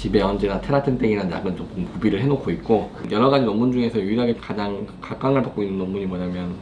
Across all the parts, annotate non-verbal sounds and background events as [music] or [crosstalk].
집에 언제나 테라텐땡이라는 약은 조금 구비를 해놓고 있고 여러 가지 논문 중에서 유일하게 가장 각광을 받고 있는 논문이 뭐냐면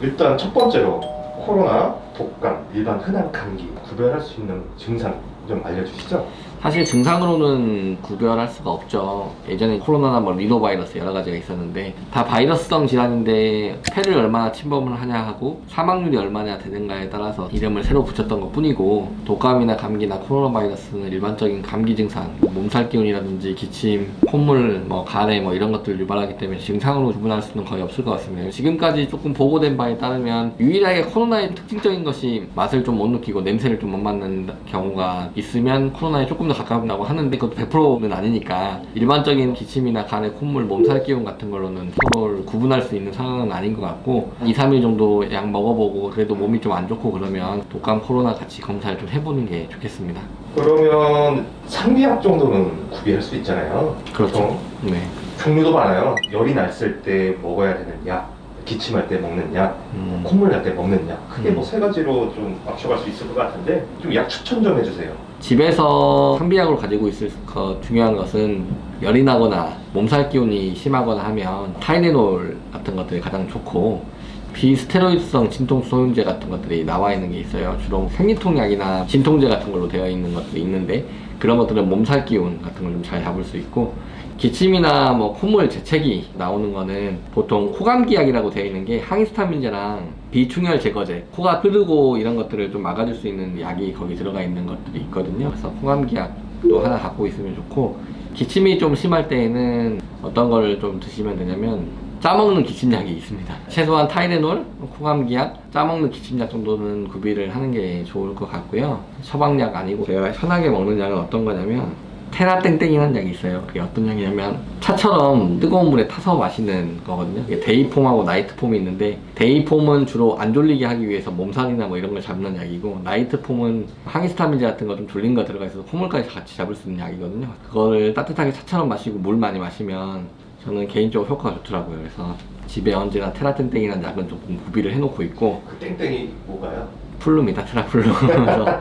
일단 첫 번째로 코로나, 독감, 일반 흔한 감기 구별할 수 있는 증상 좀 알려주시죠. 사실 증상으로는 구별할 수가 없죠. 예전에 코로나나 뭐 리노바이러스 여러 가지가 있었는데 다 바이러스성 질환인데 폐를 얼마나 침범을 하냐 하고 사망률이 얼마나 되는가에 따라서 이름을 새로 붙였던 것 뿐이고 독감이나 감기나 코로나 바이러스는 일반적인 감기 증상, 뭐 몸살 기운이라든지 기침, 콧물, 뭐 가래 뭐 이런 것들을 유발하기 때문에 증상으로 구분할 수는 거의 없을 것 같습니다. 지금까지 조금 보고된 바에 따르면 유일하게 코로나의 특징적인 것이 맛을 좀 못 느끼고 냄새를 좀 못 맡는 경우가 있으면 코로나에 조금 더 가깝다고 하는데 그것도 100%는 아니니까 일반적인 기침이나 간의 콧물, 몸살 기운 같은 걸로는 서로를 구분할 수 있는 상황은 아닌 것 같고 2, 3일 정도 약 먹어보고 그래도 몸이 좀 안 좋고 그러면 독감, 코로나 같이 검사를 좀 해보는 게 좋겠습니다. 그러면 상비약 정도는 구비할 수 있잖아요. 그렇죠. 네. 종류도 많아요. 열이 났을 때 먹어야 되는 약, 기침할 때 먹는 약, 음. 콧물 날 때 먹는 약. 크게 음. 뭐세 가지로 좀 맞춰갈 수 있을 것 같은데 좀 약 추천 좀 해주세요. 집에서 상비약으로 가지고 있을 것 중요한 것은 열이 나거나 몸살 기운이 심하거나 하면 타이레놀 같은 것들이 가장 좋고 비스테로이드성 진통 소용제 같은 것들이 나와 있는 게 있어요. 주로 생리통약이나 진통제 같은 걸로 되어 있는 것들이 있는데 그런 것들은 몸살 기운 같은 걸 좀 잘 잡을 수 있고 기침이나 뭐 콧물 재채기 나오는 거는 보통 코감기약이라고 되어 있는 게 항히스타민제랑 비충혈 제거제 코가 흐르고 이런 것들을 좀 막아줄 수 있는 약이 거기 들어가 있는 것들이 있거든요 그래서 코감기약도 하나 갖고 있으면 좋고 기침이 좀 심할 때에는 어떤 거를 좀 드시면 되냐면 짜먹는 기침약이 있습니다 최소한 타이레놀, 코감기약, 짜먹는 기침약 정도는 구비를 하는 게 좋을 것 같고요 처방약 아니고 제가 편하게 먹는 약은 어떤 거냐면 테라땡땡이라는 약이 있어요. 그게 어떤 약이냐면 차처럼 뜨거운 물에 타서 마시는 거거든요. 이게 데이폼하고 나이트폼이 있는데 데이폼은 주로 안 졸리게 하기 위해서 몸살이나 뭐 이런 걸 잡는 약이고 나이트폼은 항히스타민제 같은 거 좀 졸린 거 들어가 있어서 콧물까지 같이 잡을 수 있는 약이거든요. 그거를 따뜻하게 차처럼 마시고 물 많이 마시면 저는 개인적으로 효과가 좋더라고요. 그래서 집에 언제나 테라땡땡이라는 약은 조금 구비를 해놓고 있고 그 땡땡이 뭐가요? 플루입니다. 테라플루. [laughs] 그래서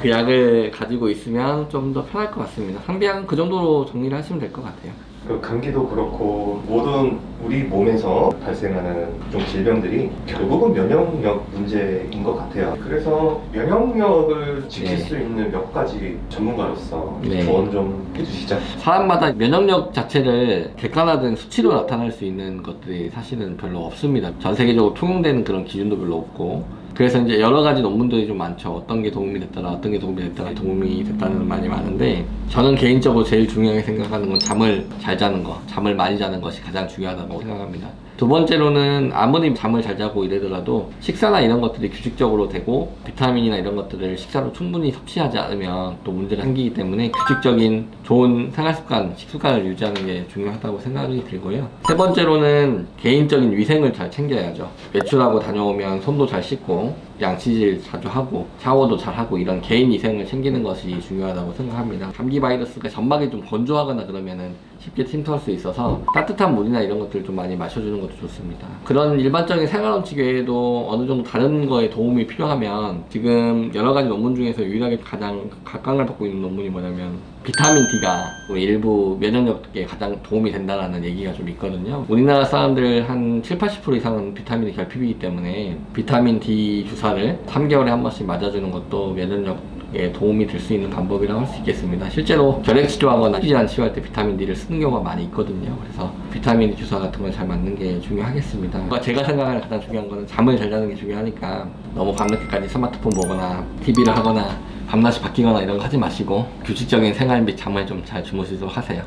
그 약을 가지고 있으면 좀 더 편할 것 같습니다. 상비약은 그 정도로 정리를 하시면 될 것 같아요. 그 감기도 그렇고 모든 우리 몸에서 발생하는 좀 질병들이 결국은 면역력 문제인 것 같아요. 그래서 면역력을 지킬 네. 수 있는 몇 가지 전문가로서 네. 조언 좀 해주시죠. 사람마다 면역력 자체를 객관화된 수치로 나타낼 수 있는 것들이 사실은 별로 없습니다. 전 세계적으로 통용되는 그런 기준도 별로 없고. 그래서 이제 여러 가지 논문들이 좀 많죠. 어떤 게 도움이 됐더라, 어떤 게 도움이 됐더라, 도움이 됐다는 말이 많은데, 저는 개인적으로 제일 중요하게 생각하는 건 잠을 잘 자는 거, 잠을 많이 자는 것이 가장 중요하다고 생각합니다. 두 번째로는 아무리 잠을 잘 자고 이래더라도 식사나 이런 것들이 규칙적으로 되고 비타민이나 이런 것들을 식사로 충분히 섭취하지 않으면 또 문제가 생기기 때문에 규칙적인 좋은 생활 습관, 식습관을 유지하는 게 중요하다고 생각이 들고요. 세 번째로는 개인적인 위생을 잘 챙겨야죠. 외출하고 다녀오면 손도 잘 씻고 양치질 자주 하고 샤워도 잘 하고 이런 개인 위생을 챙기는 것이 중요하다고 생각합니다. 감기 바이러스가 점막이 좀 건조하거나 그러면은 쉽게 침투할 수 있어서 따뜻한 물이나 이런 것들 좀 많이 마셔주는 것도 좋습니다. 그런 일반적인 생활 원칙 외에도 어느 정도 다른 거에 도움이 필요하면 지금 여러 가지 논문 중에서 유일하게 가장 각광을 받고 있는 논문이 뭐냐면 비타민 D가 일부 면역력에 가장 도움이 된다는 얘기가 좀 있거든요. 우리나라 사람들 한 7, 80% 이상은 비타민이 결핍이기 때문에 비타민 D 주사를 3개월에 한 번씩 맞아주는 것도 면역력 에 도움이 될 수 있는 방법이라고 할 수 있겠습니다. 실제로 결핵 치료하거나 피질환 치료할 때 비타민 D를 쓰는 경우가 많이 있거든요. 그래서 비타민 D 주사 같은 걸잘 맞는 게 중요하겠습니다. 제가 생각하는 가장 중요한 거는 잠을 잘 자는 게 중요하니까 너무 밤늦게까지 스마트폰 보거나 TV를 하거나 밤낮이 바뀌거나 이런 거 하지 마시고 규칙적인 생활 및 잠을 좀 잘 주무시도록 하세요.